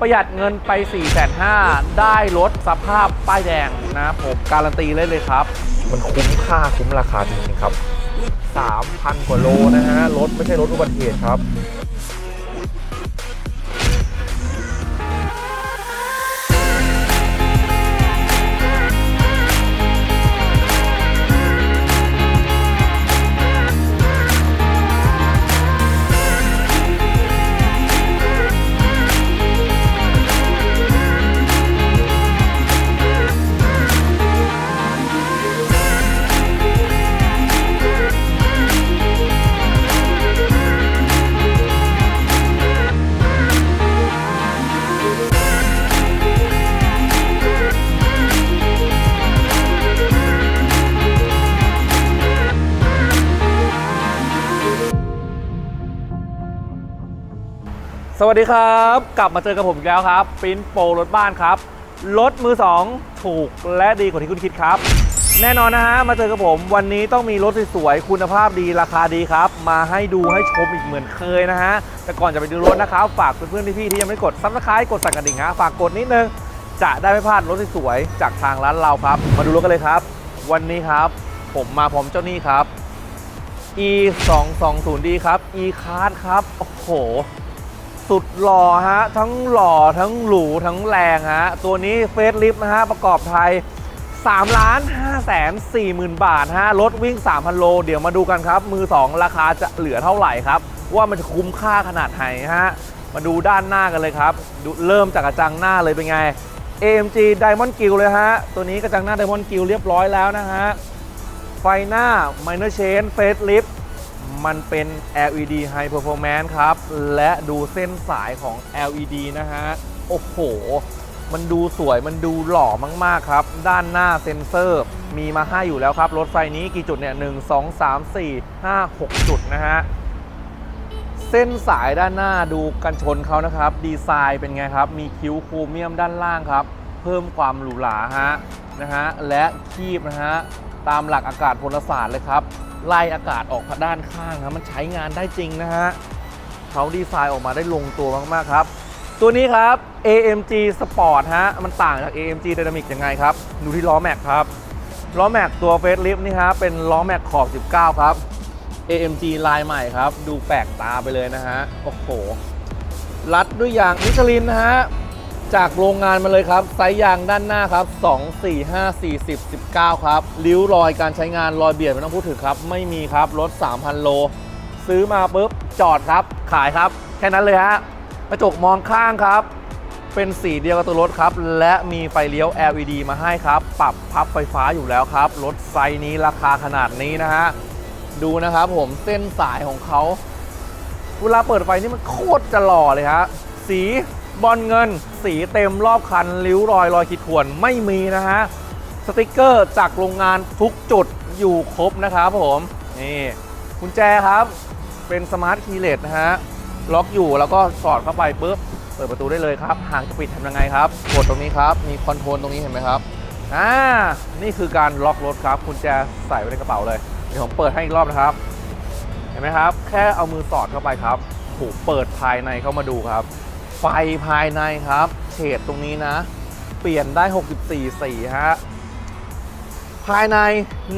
ประหยัดเงินไป 4 5 0 0 0ได้รถสภาพป้ายแดงนะผมการันตีเลยเลยครับ มันคุ้มค่าคุ้มราคาจริงๆครับ 3,000 กว่าโลนะฮะ รถไม่ใช่รถอุบัติเหตุครับ สวัสดีครับ กลับมาเจอกับผมอีกแล้วครับปิ้นโปรรถบ้านครับ รถมือ 2 ถูกและดีกว่าที่คุณคิดครับ แน่นอนนะฮะ มาเจอกับผมวันนี้ต้องมีรถสวยๆคุณภาพดีราคาดีครับ มาให้ดูให้ชมอีกเหมือนเคยนะฮะ แต่ก่อนจะไปดูรถนะครับ ฝากเพื่อนๆพี่ๆที่ยังไม่กดซับสไครต์กดสั่นกระดิ่งฮะฝากกดนิดนึง จะได้ไม่พลาดรถสวยๆจากทางร้านเราครับ มาดูรถกันเลยครับ วันนี้ครับ ผมมาพร้อมเจ้านี้ครับ e 2 2 0 d ครับ e card ครับโอ้โห สุดหล่อฮะ ทั้งหล่อทั้งหรูทั้งแรงฮะ ตัวนี้เฟสลิฟนะฮะ ประกอบไทย3ล้าน5แสน4หมื่นบาทฮะ รถวิ่ง 3,000 โล เดี๋ยวมาดูกันครับ มือ 2 ราคาจะเหลือเท่าไหร่ครับ ว่ามันจะคุ้มค่าขนาดไหนฮะ มาดูด้านหน้ากันเลยครับดูเริ่มจากกระจังหน้าเลยเป็นไง AMG Diamond Gill เลยฮะ ตัวนี้กระจังหน้า Diamond Gill เรียบร้อยแล้วนะฮะ ไฟหน้า Minor Chain Facelift มันเป็น LED High Performance ครับ และดูเส้นสายของ LED นะฮะ โอ้โห มันดูสวยมันดูหล่อมาก ๆ ครับ ด้านหน้าเซ็นเซอร์มีมาให้อยู่แล้วครับ รถไฟนี้กี่จุดเนี่ย1 2 3 4 5 6จุดนะฮะ เส้นสายด้านหน้าดูกันชนเขานะครับ ดีไซน์เป็นไงครับ มีคิ้วโครเมียมด้านล่างครับ เพิ่มความหรูหราฮะนะฮะ และคีบนะฮะ ตามหลักอากาศพลศาสตร์เลยครับ ไล่อากาศออกด้านข้างครับมันใช้งานได้จริงนะฮะเขาดีไซน์ออกมาได้ลงตัวมาก ๆ ครับ ตัวนี้ครับ AMG Sport ฮะ มันต่างจาก AMG Dynamic ยังไงครับ ดูที่ล้อแม็กครับ ล้อแม็กตัวเฟสลิฟนี่ฮะ เป็นล้อแม็กขอบ 19 ครับ AMG ลายใหม่ครับ ดูแปลกตาไปเลยนะฮะ โอ้โห รัดด้วยยางมิชลินนะฮะ จากโรงงานมาเลยครับ ไซส์ยางด้านหน้าครับ 2 4 5 40 19 ครับ ริ้วรอยการใช้งานรอยเบียดไม่ต้องพูดถึงครับ ไม่มีครับ รถ 3,000 โล ซื้อมาปุ๊บ จอดครับ ขายครับ แค่นั้นเลยฮะ กระจกมองข้างครับ เป็นสีเดียวกับตัวรถครับ และมีไฟเลี้ยว LED มาให้ครับ ปรับพับไฟฟ้าอยู่แล้วครับ รถไซส์นี้ราคาขนาดนี้นะฮะ ดูนะครับผมเส้นสายของเขา เวลาเปิดไฟนี่มันโคตรจะหล่อเลยฮะ สี บอลเงิน สีเต็มรอบคันริ้วรอยรอยขีดข่วนไม่มีนะฮะสติกเกอร์จากโรงงานทุกจุดอยู่ครบนะครับผมนี่กุญแจครับเป็นสมาร์ทคีย์เลสนะฮะล็อกอยู่แล้วก็สอดเข้าไปปุ๊บเปิดประตูได้เลยครับหากจะปิดทำยังไงครับกดตรงนี้ครับ มีคอนโทรลตรงนี้เห็นไหมครับอ่านี่คือการล็อกรถครับกุญแจใส่ไว้ในกระเป๋าเลยเดี๋ยวผมเปิดให้อีกรอบนะครับ เห็นไหมครับ แค่เอามือสอดเข้าไปครับถูกเปิดภายในเข้ามาดูครับ ไฟภายในครับ เฉดตรงนี้นะ เปลี่ยนได้ 64 สีฮะ ภายใน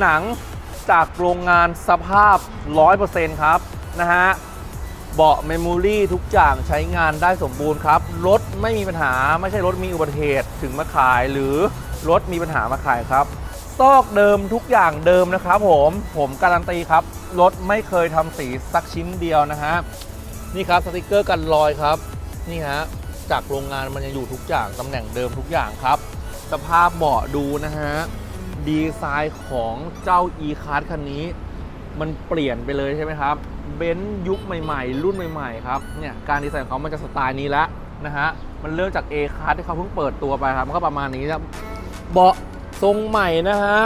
หนังจากโรงงานสภาพ 100%ครับ นะฮะ เบาะเมมโมรี่ทุกอย่างใช้งานได้สมบูรณ์ครับ รถไม่มีปัญหาไม่ใช่รถมีอุบัติเหตุถึงมาขายหรือรถมีปัญหามาขายครับ ซอกเดิมทุกอย่างเดิมนะครับผมผมการันตีครับ รถไม่เคยทำสีสักชิ้นเดียวนะฮะ นี่ครับสติกเกอร์กันรอยครับ นี่ฮะจากโรงงานมันยังอยู่ทุกอย่างตำแหน่งเดิมทุกอย่างครับ สภาพเบาะดูนะฮะดีไซน์ของเจ้า e c a r คันนี้ มันเปลี่ยนไปเลยใช่ไหมครับเบนซ์ยุคใหม่ๆ รุ่นใหม่ๆครับเนี่ยการดีไซน์ของเขามันจะสไตล์นี้แล้วนะฮะมันเริ่มจาก A c a r ที่เขาเพิ่งเปิดตัวไปครับมันก็ประมาณนี้ครับเบาะทรงใหม่นะฮะ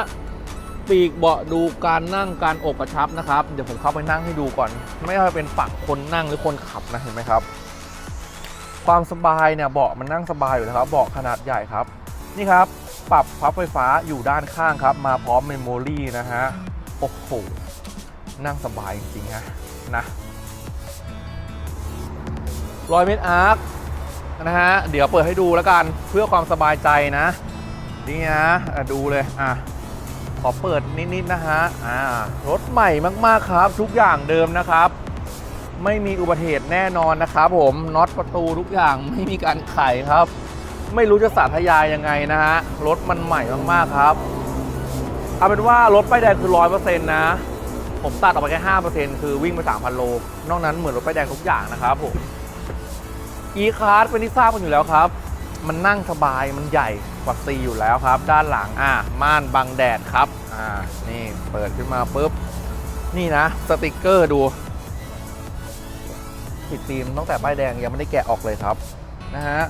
ปีกเบาะดูการนั่งการอกกระชับนะครับ เดี๋ยวผมเข้าไปนั่งให้ดูก่อน ไม่ว่าเป็นฝั่งคนนั่งหรือคนขับนะเห็นไหมครับ ความสบายเนี่ยเบาะมันนั่งสบายอยู่แล้วครับเบาะขนาดใหญ่ครับ นี่ครับปรับพับไฟฟ้าอยู่ด้านข้างครับ มาพร้อมเมมโมรี่นะฮะโอ้โหนั่งสบายจริงๆฮะนะรอยเมตรอาร์คนะฮะเดี๋ยวเปิดให้ดูแล้วกันเพื่อความสบายใจนะนี่นะอะดูเลยอะขอเปิดนิดๆนะฮะอ่ารถใหม่มากๆครับ ทุกอย่างเดิมนะครับ ไม่มีอุบัติเหตุแน่นอนนะครับผมน็อตประตูทุกอย่างไม่มีการไขครับ ไม่รู้จะสาธยายยังไงนะฮะรถมันใหม่มากๆครับเอาเป็นว่ารถป้ายแดงคือร้อยเปอร์เซ็นต์นะ ผมตัดออกไปแค่ห้าเปอร์เซ็นต์คือวิ่งไปสามพันโล นอกนั้นเหมือนรถป้ายแดงทุกอย่างนะครับผม e c l a s s เป็นที่ทราบกันอยู่แล้วครับ มันนั่งสบายมันใหญ่กว่า C อยู่แล้วครับ ด้านหลังอะม่านบังแดดครับอ่านี่เปิดขึ้นมาปุ๊บนี่นะ สติกเกอร์ดู ติดฟิล์มตั้งแต่ป้ายแดงยังไม่ได้แกะออกเลยครับนะฮะ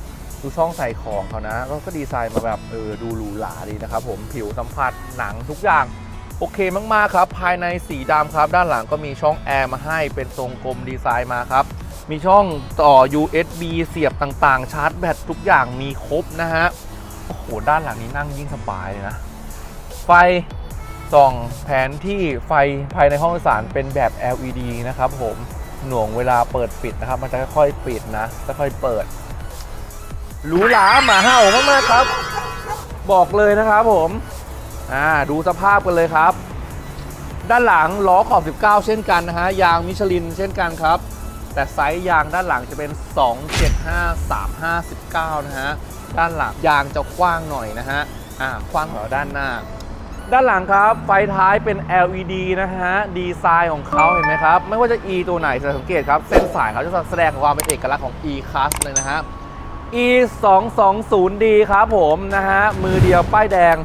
ดูช่องใส่ของเขานะก็ก็ดีไซน์มาแบบเออดูหรูหราดีนะครับผมผิวสัมผัสหนังทุกอย่างโอเคมากๆครับ ภายในสีดำครับ ด้านหลังก็มีช่องแอร์มาให้เป็นทรงกลมดีไซน์มาครับ มีช่องต่อ USB เสียบต่างๆ ชาร์จแบตทุกอย่างมีครบนะฮะ โอ้โห ด้านหลังนี้นั่งยิ่งสบายเลยนะ ไฟส่องแผนที่ไฟภายในห้องโดยสารเป็นแบบ LED นะครับผม หน่วงเวลาเปิดปิดนะครับ มันจะค่อยๆปิดนะค่อยๆเปิดหรูหราหมาเห่ามากๆครับ บอกเลยนะครับผมอ่าดูสภาพกันเลยครับ ด้านหลังล้อขอบ 19 เช่นกันนะฮะยางมิชลินเช่นกันครับ แต่ไซส์ยางด้านหลังจะเป็น 275 359 นะฮะด้านหลังยางจะกว้างหน่อยนะฮะอ่ากว้างกว่าด้านหน้า ด้านหลังครับไฟท้ายเป็น LED นะฮะ ดีไซน์ของเขาเห็นไหมครับ ไม่ว่าจะ E ตัวไหนจะสังเกตครับ เส้นสายเขาจะแสดงความเป็นเอกลักษณ์ของ E Class เลยนะฮะ E 2 2 0 D ครับผมนะฮะ มือเดียวป้ายแดง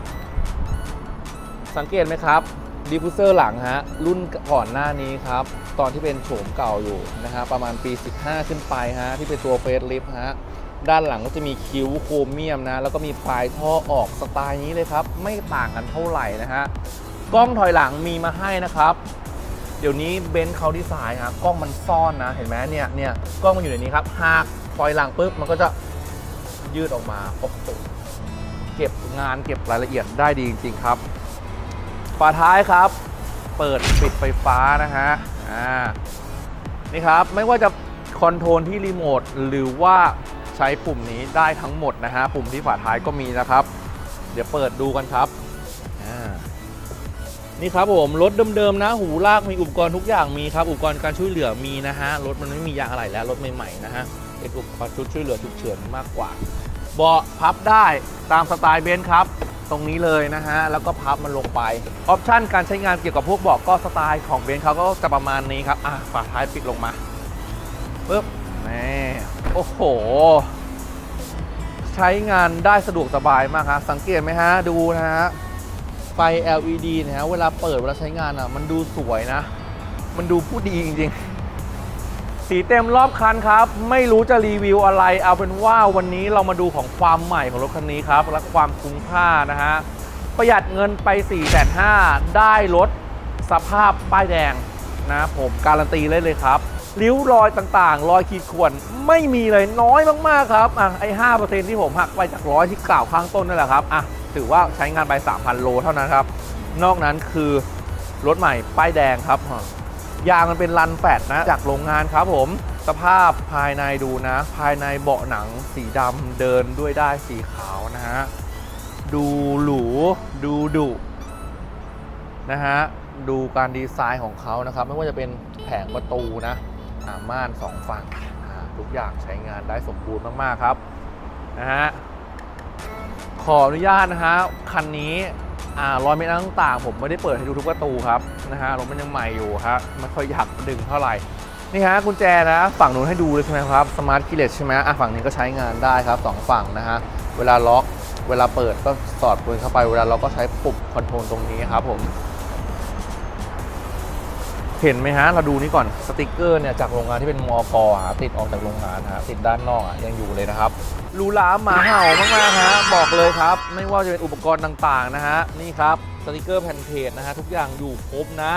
สังเกตไหมครับดิฟฟูเซอร์หลังฮะ รุ่นก่อนหน้านี้ครับ ตอนที่เป็นโฉมเก่าอยู่นะฮะประมาณปี 15 ขึ้นไปฮะ ที่เป็นตัวเฟสลิฟฮะ ด้านหลังก็จะมีคิ้วโครเมียมนะ แล้วก็มีปลายท่อออกสไตล์นี้เลยครับ ไม่ต่างกันเท่าไหร่นะฮะ กล้องถอยหลังมีมาให้นะครับ เดี๋ยวนี้เบนซ์เขาดีไซน์ครับกล้องมันซ่อนนะ เห็นไหมเนี่ยเนี่ยกล้องมันอยู่ในนี้ครับ หากถอยหลังปุ๊บมันก็จะยืดออกมาโอ้โหเก็บงานเก็บรายละเอียดได้ดีจริง ๆ ครับ ฝาท้ายครับ เปิดปิดไฟฟ้านะฮะ อ่า นี่ครับ ไม่ว่าจะคอนโทรลที่รีโมทหรือว่า ใช้ปุ่มนี้ได้ทั้งหมดนะฮะ ปุ่มที่ฝาท้ายก็มีนะครับ เดี๋ยวเปิดดูกันครับ นี่ครับผมรถเดิมๆนะ หูลากมีอุปกรณ์ทุกอย่างมีครับ อุปกรณ์การช่วยเหลือมีนะฮะ รถมันไม่มียางอะไรแล้ว รถใหม่ๆนะฮะ เป็นอุปกรณ์ชุดช่วยเหลือฉุกเฉินมากกว่า เบาะพับได้ตามสไตล์เบนซ์ครับตรงนี้เลยนะฮะ แล้วก็พับมันลงไป ออปชันการใช้งานเกี่ยวกับพวกเบาะก็สไตล์ของเบนซ์เขาก็จะประมาณนี้ครับ อะฝาท้ายปิดลงมาปึ๊บนี่ โอ้โห ใช้งานได้สะดวกสบายมากฮะสังเกตไหมฮะ ดูนะฮะ ไฟ LED นะฮะ เวลาเปิดเวลาใช้งานอะ มันดูสวยนะ มันดูผู้ดีจริงๆ สีเต็มรอบคันครับ ไม่รู้จะรีวิวอะไร เอาเป็นว่าวันนี้เรามาดูของความใหม่ของรถคันนี้ครับ และความคุ้มค่านะฮะ ประหยัดเงินไป4 5 0 0 0ได้รถสภาพป้ายแดงนะผมการันตีเลยเลยครับ ริ้วรอยต่างๆ รอยขีดข่วนไม่มีเลยน้อยมากๆครับอะไอ้ห้าเปอร์เซ็นที่ผมหักไปจากร้อยที่กล่าวข้างต้นนั่นแหละครับอะถือว่าใช้งานไป 3,000 โลเท่านั้นครับ นอกนั้นคือรถใหม่ป้ายแดงครับ ยางมันเป็นรันแฟตนะ จากโรงงานครับผม สภาพภายในดูนะ ภายในเบาะหนังสีดำเดินด้วยได้สีขาวนะฮะ ดูหรู ดูดุนะฮะ ดูการดีไซน์ของเขานะครับ ไม่ว่าจะเป็นแผงประตูนะ ม่านสองฝั่งทุกอย่างใช้งานได้สมบูรณ์มากๆครับนะฮะขออนุญาตนะฮะคันนี้รอยเมตรต่างๆ ผมไม่ได้เปิดให้ดูทุกประตูครับนะฮะรถมันยังใหม่อยู่ฮะไม่ค่อยอยากดึงเท่าไหร่นี่ฮะกุญแจนะฝั่งนู้นให้ดูเลยใช่ไหมครับสมาร์ทกิเลสใช่ไหมอะฝั่งนี้ก็ใช้งานได้ครับสองฝั่งนะฮะเวลาล็อกเวลาเปิดก็สอดปืนเข้าไปเวลาเราก็ใช้ปุ่มคอนโทรลตรงนี้ครับผม เห็นไหมฮะ เราดูนี่ก่อนสติกเกอร์เนี่ยจากโรงงานที่เป็นมอกอติดออกจากโรงงานฮะติดด้านนอกอะยังอยู่เลยนะครับรูหราหมาเห่ามากๆฮะบอกเลยครับ ไม่ว่าจะเป็นอุปกรณ์ต่างๆนะฮะนี่ครับสติกเกอร์แผ่นเพจนะฮะทุกอย่างอยู่ครบนะ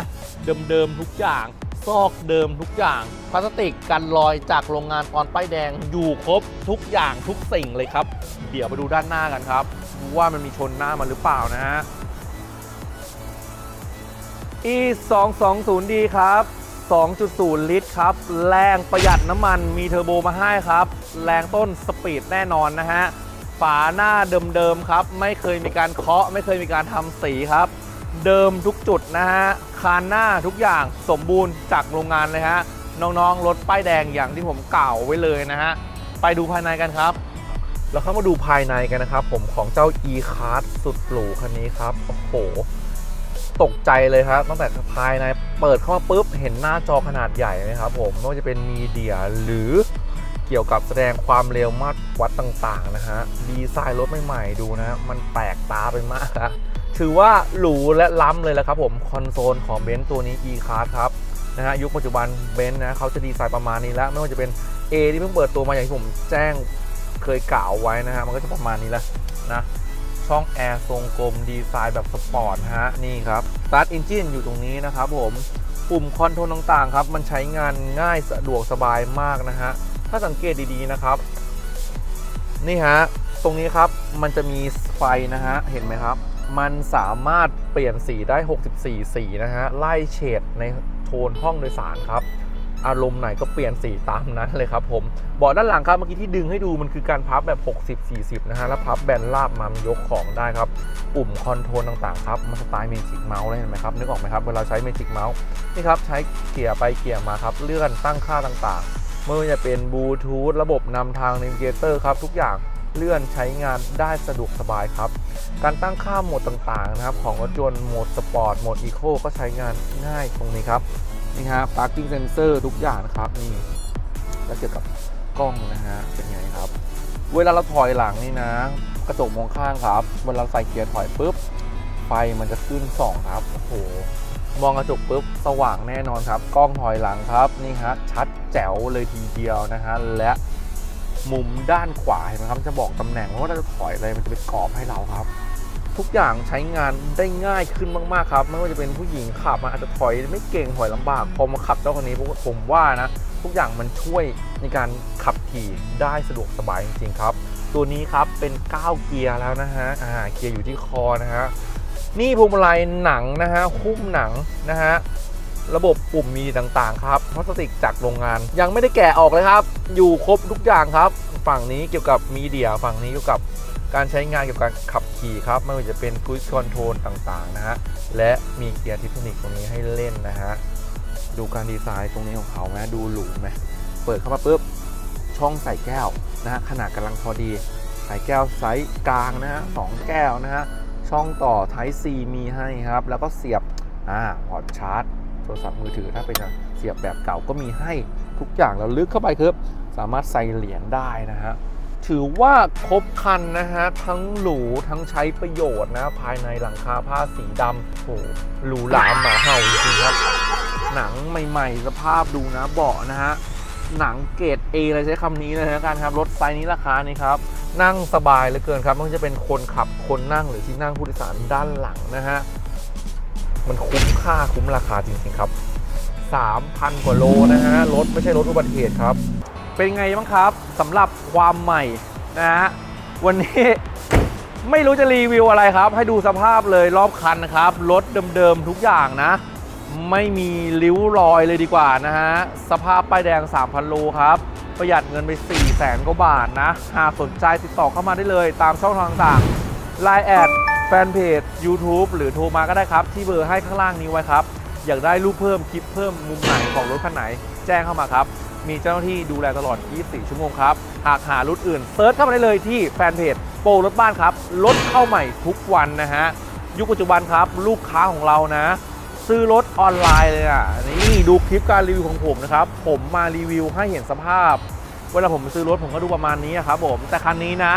เดิมๆทุกอย่างซอกเดิมทุกอย่างพลาสติกกันรอยจากโรงงานออนป้ายแดงอยู่ครบทุกอย่างทุกสิ่งเลยครับ เดี๋ยวไปดูด้านหน้ากันครับว่ามันมีชนหน้ามันหรือเปล่านะฮะ e 2 2 0 d ครับ 2.0 ลิตรครับ แรงประหยัดน้ำมันมีเทอร์โบมาให้ครับ แรงต้นสปีดแน่นอนนะฮะ ฝาหน้าเดิมๆครับ ไม่เคยมีการเคาะ ไม่เคยมีการทำสีครับ เดิมทุกจุดนะฮะ คานหน้าทุกอย่างสมบูรณ์จากโรงงานเลยฮะ น้องๆ รถป้ายแดงอย่างที่ผมกล่าวไว้เลยนะฮะ ไปดูภายในกันครับแล้วเข้ามาดูภายในกันนะครับ ผมของเจ้า e-card สุดหรูคันนี้ครับ โอ้โห ตกใจเลยครับ ตั้งแต่ภายในเปิดเข้ามาปุ๊บ เห็นหน้าจอขนาดใหญ่ไหมครับผมไม่ว่าจะเป็นมีเดียหรือเกี่ยวกับแสดงความเร็วมาตรวัดต่างๆนะฮะดีไซน์รถใหม่ๆดูนะมันแปลกตาไปมากครับถือว่าหรูและล้ำเลยแหละครับผมคอนโซลของเบนซ์ตัวนี้ e-card ครับนะฮะยุคปัจจุบันเบนซ์นะเขาจะดีไซน์ประมาณนี้แล้ว ไม่ว่าจะเป็น A ที่เพิ่งเปิดตัวมาอย่างที่ผมแจ้งเคยกล่าวไว้นะฮะมันก็จะประมาณนี้แหละนะ ช่องแอร์ทรงกลมดีไซน์แบบสปอร์ตฮะนี่ครับ Start Engine อยู่ตรงนี้นะครับผมปุ่มคอนโทรลต่างๆครับ มันใช้งานง่ายสะดวกสบายมากนะฮะ ถ้าสังเกตดีๆนะครับ นี่ฮะ ตรงนี้ครับมันจะมีไฟนะฮะ เห็นไหมครับ มันสามารถเปลี่ยนสีได้ 64 สีนะฮะ ไล่เฉดในโทนห้องโดยสารครับ อารมณ์ไหนก็เปลี่ยนสีตามนั้นเลยครับผมเบาะด้านหลังครับเมื่อกี้ที่ดึงให้ดูมันคือการพับแบบ 60 40 นะฮะแล้วพับแบนราบมามนยกของได้ครับ ปุ่มคอนโทรลต่างๆครับมันสไตล์เมจิกเมาส์เลยเห็นไหมครับนึกออกไหมครับเวลาใช้เมจิกเมาส์นี่ครับใช้เกี่ยไปเกี่ยมาครับเลื่อนตั้งค่าต่างๆไม่ว่าจะเป็นบลูทูธระบบนำทางนิเกเตอร์ครับทุกอย่างเลื่อนใช้งานได้สะดวกสบายครับ การตั้งค่าโหมดต่างๆนะครับ ของรถยนต์โหมดสปอร์ตโหมดอีโคก็ใช้งานง่ายตรงนี้ครับ นี่ฮะ parking sensor ทุกอย่างนะครับนี่แล้วเกี่ยวกับกล้องนะฮะเป็นไงครับ เวลาเราถอยหลังนี่นะ กระจกมองข้างครับ เวลาเราใส่เกียร์ถอยปุ๊บไฟมันจะขึ้นสองครับโอ้โหมองกระจกปุ๊บสว่างแน่นอนครับ กล้องถอยหลังครับนี่ฮะชัดแจ๋วเลยทีเดียวนะฮะและมุมด้านขวาเห็นไหมครับจะบอกตำแหน่งว่าเราจะถอยอะไรมันจะเป็นกรอบให้เราครับ ทุกอย่างใช้งานได้ง่ายขึ้นมากๆครับ ไม่ว่าจะเป็นผู้หญิงขับมันอาจจะถอยไม่เก่งถอยลำบากพอมาขับเจ้าคันนี้ผมว่านะ ทุกอย่างมันช่วยในการขับขี่ได้สะดวกสบายจริงๆครับ ตัวนี้ครับเป็น9เกียร์แล้วนะฮะอ่าเกียร์อยู่ที่คอนะฮะนี่พวงมาลัยหนังนะฮะหุ้มหนังนะฮะระบบปุ่มมีต่างๆครับพลาสติกจากโรงงาน ยังไม่ได้แกะออกเลยครับ อยู่ครบทุกอย่างครับ ฝั่งนี้เกี่ยวกับมีเดียฝั่งนี้เกี่ยวกับการใช้งานเกี่ยวกับขับ ขี่ครับไม่ว่าจะเป็น Cruise Control ต่างๆนะฮะและมีเกียร์ทิฟนิกตรงนี้ให้เล่นนะฮะดูการดีไซน์ตรงนี้ของเขาไหมดูหรูไหมเปิดเข้ามาปุ๊บช่องใส่แก้วนะฮะขนาดกำลังพอดี ใส่แก้วไซส์กลางนะฮะสองแก้วนะฮะช่องต่อ Type C มีให้ครับ แล้วก็เสียบอ่าพอร์ตชาร์จโทรศัพท์มือถือถ้าเป็นเสียบแบบเก่าก็มีให้ทุกอย่างแล้วลึกเข้าไปครับ สามารถใส่เหรียญได้นะฮะ ถือว่าครบคันนะฮะ ทั้งหรูทั้งใช้ประโยชน์นะ ภายในหลังคาผ้าสีดำโหหรูหราหมาเห่าจริงครับ หนังใหม่ๆ สภาพดูนะเบาะนะฮะ หนังเกรด A เลยใช้คำนี้เลยนะกันครับรถไซส์นี้ราคานี้ครับ นั่งสบายเหลือเกินครับไม่ว่าจะเป็นคนขับคนนั่งหรือที่นั่งผู้โดยสารด้านหลังนะฮะมันคุ้มค่าคุ้มราคาจริงๆครับ 3,000 กว่าโลนะฮะรถไม่ใช่รถอุบัติเหตุครับ เป็นไงบ้างครับสำหรับความใหม่นะฮะวันนี้ไม่รู้จะรีวิวอะไรครับ ให้ดูสภาพเลยรอบคันนะครับรถเดิมๆทุกอย่างนะ ไม่มีริ้วรอยเลยดีกว่านะฮะสภาพป้ายแดง 3,000 โลครับ ประหยัดเงินไป 4 0 0แสนกว่าบาทนะ หากสนใจติดต่อเข้ามาได้เลยตามช่องทางต่างๆ Line แอดแฟนเพจ YouTube หรือโทรมาก็ได้ครับ ที่เบอร์ให้ข้างล่างนี้ไว้ครับ อยากได้รูปเพิ่มคลิปเพิ่มมุมไหนของรถคันไหน แจ้งเข้ามาครับ มีเจ้าหน้าที่ดูแลตลอด 24 ชั่วโมงครับ หากหารถอื่นเซิร์ชเข้ามาได้เลยที่แฟนเพจโปรรถบ้านครับรถเข้าใหม่ทุกวันนะฮะ ยุคปัจจุบันครับ ลูกค้าของเรานะ ซื้อรถออนไลน์เลยอะนี่ดูคลิปการรีวิวของผมนะครับ ผมมารีวิวให้เห็นสภาพ เวลาผมซื้อรถผมก็ดูประมาณนี้ครับผมแต่คันนี้นะ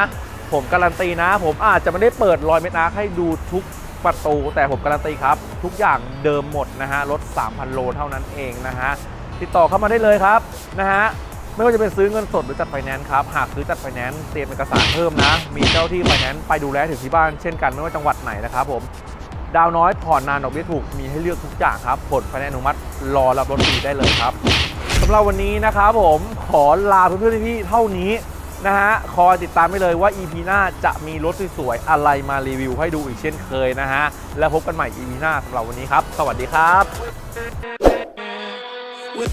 ผมการันตีนะ ผมอาจจะไม่ได้เปิดรอยเมตรอาร์ให้ดูทุกประตูแต่ผมการันตีครับ ทุกอย่างเดิมหมดนะฮะรถ 3,000 โลเท่านั้นเองนะฮะ ติดต่อเข้ามาได้เลยครับนะฮะไม่ว่าจะเป็นซื้อเงินสดหรือจัดไฟแนนซ์ครับ หากซื้อจัดไฟแนนซ์เตรียมเอกสารเพิ่มนะ มีเจ้าที่ไฟแนนซ์ไปดูแลถึงที่บ้านเช่นกันไม่ว่าจังหวัดไหนนะครับผมดาวน้อยผ่อนนานดอกเบี้ยถูกมีให้เลือกทุกอย่างครับผลไฟแนนซ์อนุมัติรอรับรถฟรีได้เลยครับสำหรับวันนี้นะครับผมขอลาเพื่อนๆพี่ๆเท่านี้นะฮะคอยติดตามไปเลยว่า EP หน้าจะมีรถสวยๆอะไรมารีวิวให้ดูอีกเช่นเคยนะฮะแล้วพบกันใหม่ EP หน้าสำหรับวันนี้ครับ สวัสดีครับ We'll